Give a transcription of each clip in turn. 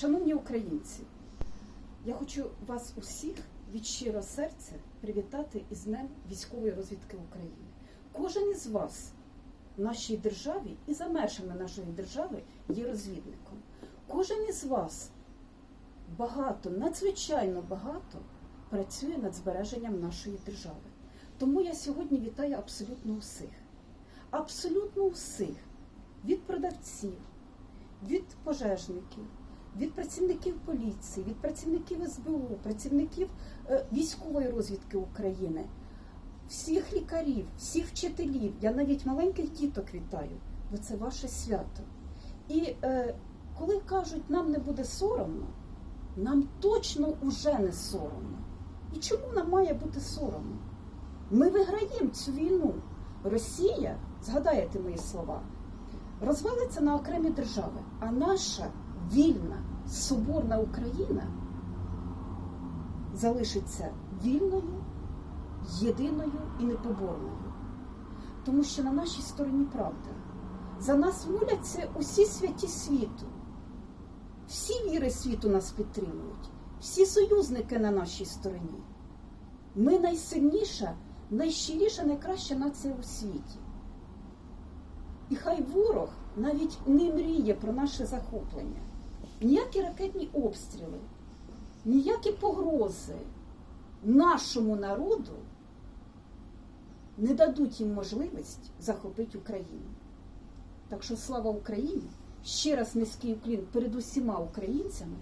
Шановні українці, я хочу вас усіх від щирого серця привітати із Днем військової розвідки України. Кожен із вас в нашій державі і за межами нашої держави є розвідником. Кожен із вас багато, надзвичайно багато працює над збереженням нашої держави. Тому я сьогодні вітаю абсолютно усіх. Абсолютно усіх від продавців, від пожежників, від працівників поліції, від працівників СБУ, працівників е, військової розвідки України, всіх лікарів, всіх вчителів. Я навіть маленьких діток вітаю, бо це ваше свято. І е, коли кажуть, нам не буде соромно, нам точно уже не соромно. І чому нам має бути соромно? Ми виграємо цю війну. Росія, згадаєте мої слова, розвалиться на окремі держави, а наша вільна, соборна Україна залишиться вільною, єдиною і непоборною. Тому що на нашій стороні правда. За нас моляться усі святі світу. Всі віри світу нас підтримують, всі союзники на нашій стороні. Ми найсильніша, найщиріша, найкраща нація у світі. І хай ворог навіть не мріє про наше захоплення. Ніякі ракетні обстріли, ніякі погрози нашому народу не дадуть їм можливість захопити Україну. Так що слава Україні! Ще раз низький уклін перед усіма українцями.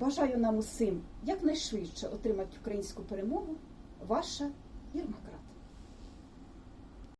Бажаю нам усім якнайшвидше отримати українську перемогу. Ваша Єрмакра.